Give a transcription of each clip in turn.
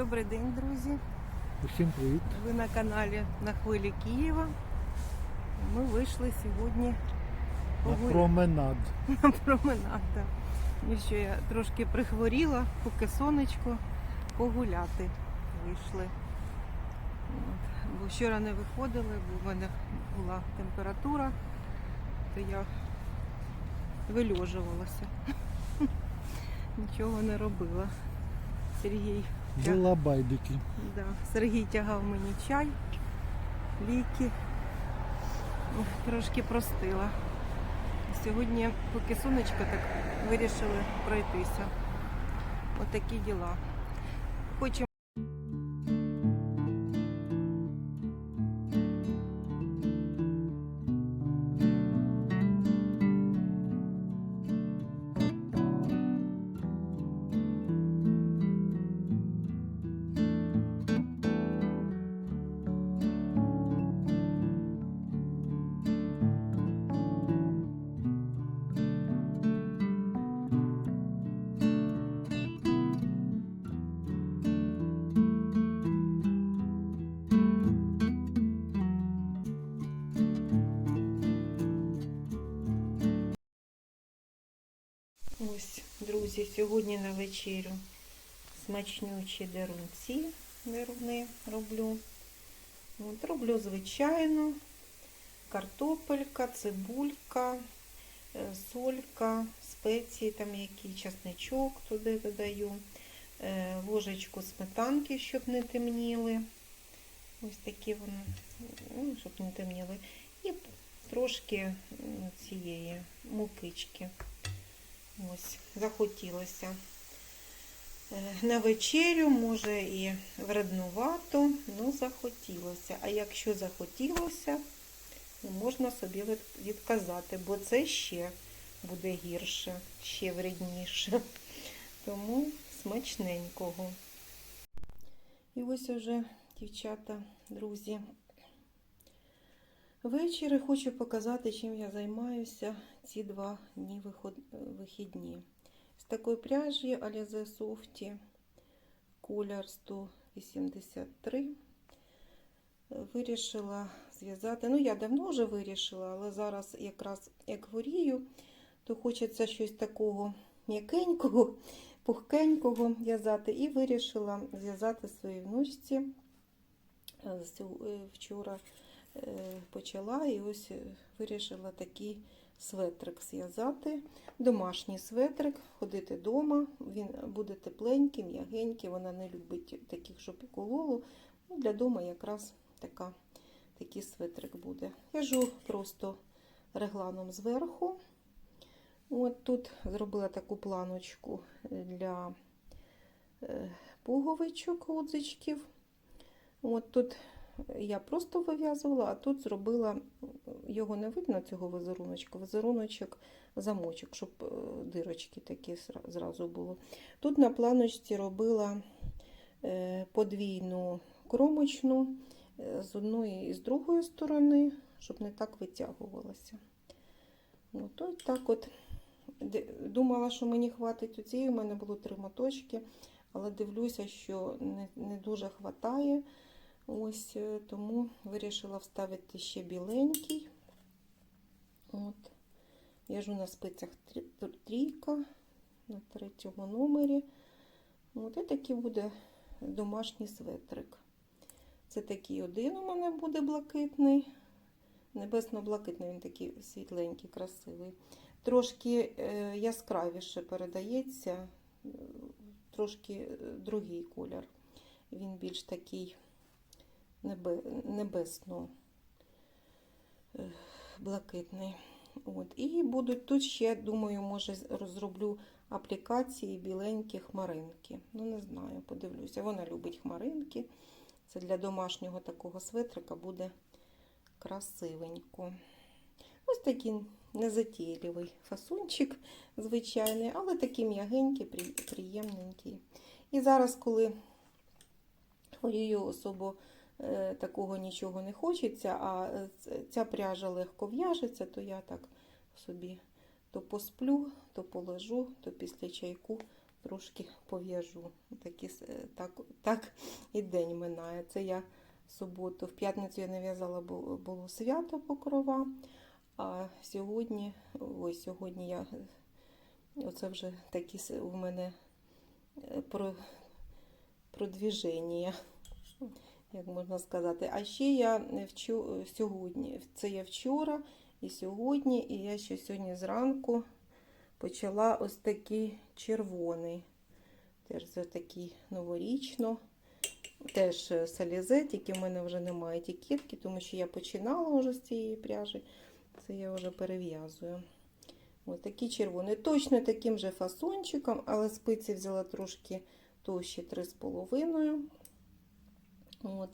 Добрий день, друзі. Усім привіт. Ви на каналі на хвилі Києва. Ми вийшли сьогодні На погуляти променад. на променад. так. Ну що я трошки прихворіла, поки сонечко погуляти вийшли. От. Бо вчора не виходили, бо в мене була температура, то я вильожувалася. Нічого не робила. Сергій Була байдики. Да. Сергій тягав мені чай, ліки. Трошки простила. Сьогодні, поки сонечко, так вирішили пройтися. Отакі діла. Хочемо. Ось, друзі, сьогодні на вечерю смачнючі дерунці деруни роблю. От, роблю звичайно. Картопелька, цибулька, е, солька, спеції, там які часничок туди додаю, е, ложечку сметанки, щоб не темніли. Ось такі вони, ну, щоб не темніли. І трошки цієї мукички. Ось, захотілося. Е, На вечерю, може і вреднувато, ну захотілося. А якщо захотілося, ну, можна собі відказати, бо це ще буде гірше, ще вредніше. Тому смачненького. І ось уже, дівчата, друзі, Ввечері хочу показати, чим я займаюся ці два дні вихідні. З такої пряжі Alize Softy колір 183. Вирішила зв'язати. Ну, я давно вже вирішила, але зараз якраз як хворію, то хочеться щось такого м'якенького, пухкенького в'язати. І вирішила зв'язати своїй внучці Е, вчора почала і ось е, вирішила такий светрик зв'язати. Домашній светрик, ходити вдома, він буде тепленький, м'ягенький, вона не любить таких, щоб кололу. Ну, для дома якраз така, такий светрик буде. В'яжу просто регланом зверху. От тут зробила таку планочку для е, пуговичок, гудзичків. От тут я просто вив'язувала, а тут зробила, його не видно, цього візеруночка, візеруночок, замочок, щоб е, дирочки такі зразу було. Тут на планочці робила е, подвійну кромочну е, з одної і з другої сторони, щоб не так витягувалося. От, ось так от. Думала, що мені хватить у цієї, у мене було три моточки, але дивлюся, що не, не дуже хватає. Ось е, тому вирішила вставити ще біленький. От. В'яжу на спицях трійка на третьому номері. От і такий буде домашній светрик. Це такий один у мене буде блакитний. Небесно-блакитний, він такий світленький, красивий. Трошки е, яскравіше передається, е, трошки другий колір. Він більш такий небесно е, блакитний. От. І будуть тут ще, думаю, може, розроблю аплікації біленькі хмаринки. Ну, не знаю, подивлюся. Вона любить хмаринки. Це для домашнього такого светрика буде красивенько. Ось такий незатейливий фасончик, звичайний, але такий м'ягенький, приємненький. І зараз, коли хворію особо такого нічого не хочеться, а е, ця пряжа легко в'яжеться, то я так собі то посплю, то полежу, то після чайку трошки пов'яжу. Е, так, так і день минає. Це я в суботу, в п'ятницю я не в'язала, бо було свято покрова. А сьогодні, ось сьогодні я оце вже такі у мене е, про, продвіження, як можна сказати. А ще я вчу, сьогодні, це я вчора і сьогодні, і я ще сьогодні зранку почала ось такий червоний. Теж такий новорічно. Теж е, салізе, тільки в мене вже немає етикетки, тому що я починала вже з цієї пряжі. Це я вже перев'язую. Ось такий червоний. Точно таким же фасончиком, але спиці взяла трошки товщі 3,5. От.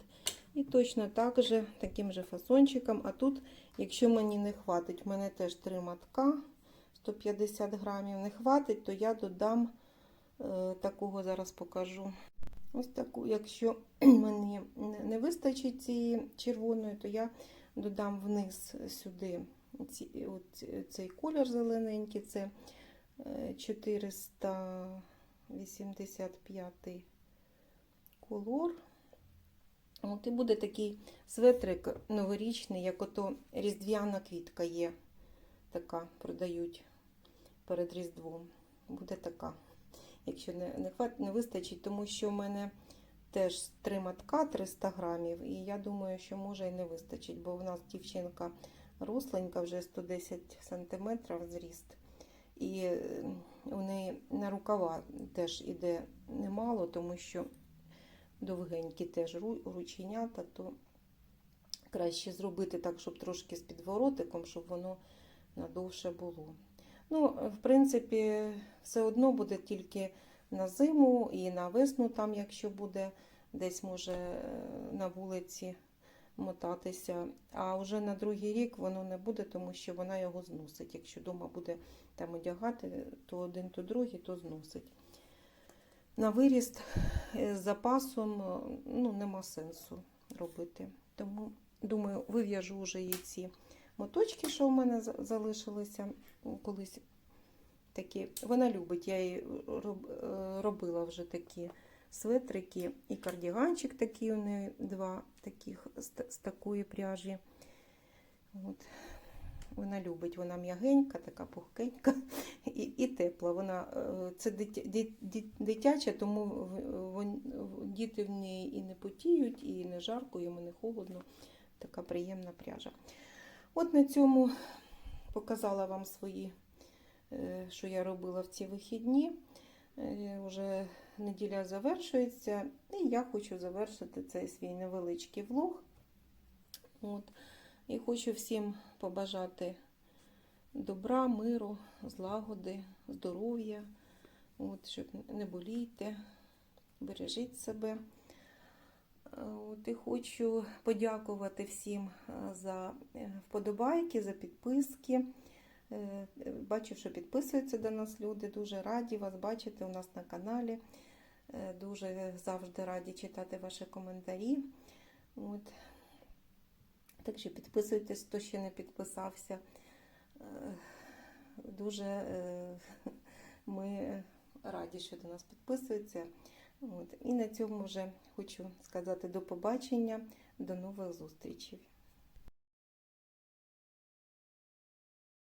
І точно так же, таким же фасончиком. А тут, якщо мені не хватить, в мене теж три матка 150 грамів не хватить, то я додам е, такого, зараз покажу. Ось таку, якщо мені не- вистачить цієї червоної, то я додам вниз сюди ці, от, цей колір зелененький, це е, 485 колор. От і буде такий светрик новорічний, як ото різдвяна квітка є. Така продають перед Різдвом. Буде така. Якщо не, не, хват, не вистачить, тому що в мене теж три матка 300 грамів, і я думаю, що може і не вистачить, бо в нас дівчинка росленька, вже 110 сантиметрів зріст. І е, у неї на рукава теж іде немало, тому що довгенькі теж рученята, то краще зробити так, щоб трошки з підворотиком, щоб воно надовше було. Ну, в принципі, все одно буде тільки на зиму і на весну, там, якщо буде десь може е, на вулиці мотатися. А вже на другий рік воно не буде, тому що вона його зносить. Якщо вдома буде там одягати, то один, то другий, то зносить. На виріст з запасом е, ну, нема сенсу робити. Тому, думаю, вив'яжу вже їй ці моточки, що в мене залишилися колись такі. Вона любить, я їй е, робила вже такі светрики і кардіганчик такий у неї два таких з такої пряжі. От. Вона любить, вона м'ягенька, така пухкенька і, і тепла. Вона, е, це дитяча, тому діти в неї і не потіють, і не жарко, йому не холодно. Така приємна пряжа. От на цьому показала вам свої, е, що я робила в ці вихідні. Е, Уже неділя завершується, і я хочу завершити цей свій невеличкий влог. От. І хочу всім побажати добра, миру, злагоди, здоров'я, от, щоб не болійте, бережіть себе. От, і хочу подякувати всім е, за е, вподобайки, за підписки. Е, Бачу, що підписуються до нас люди. Дуже раді вас бачити у нас на каналі. Дуже завжди раді читати ваші коментарі. От. Так що підписуйтесь, хто ще не підписався. Е, Дуже е, ми раді, що до нас підписуються. От. І на цьому вже хочу сказати до побачення, до нових зустрічей.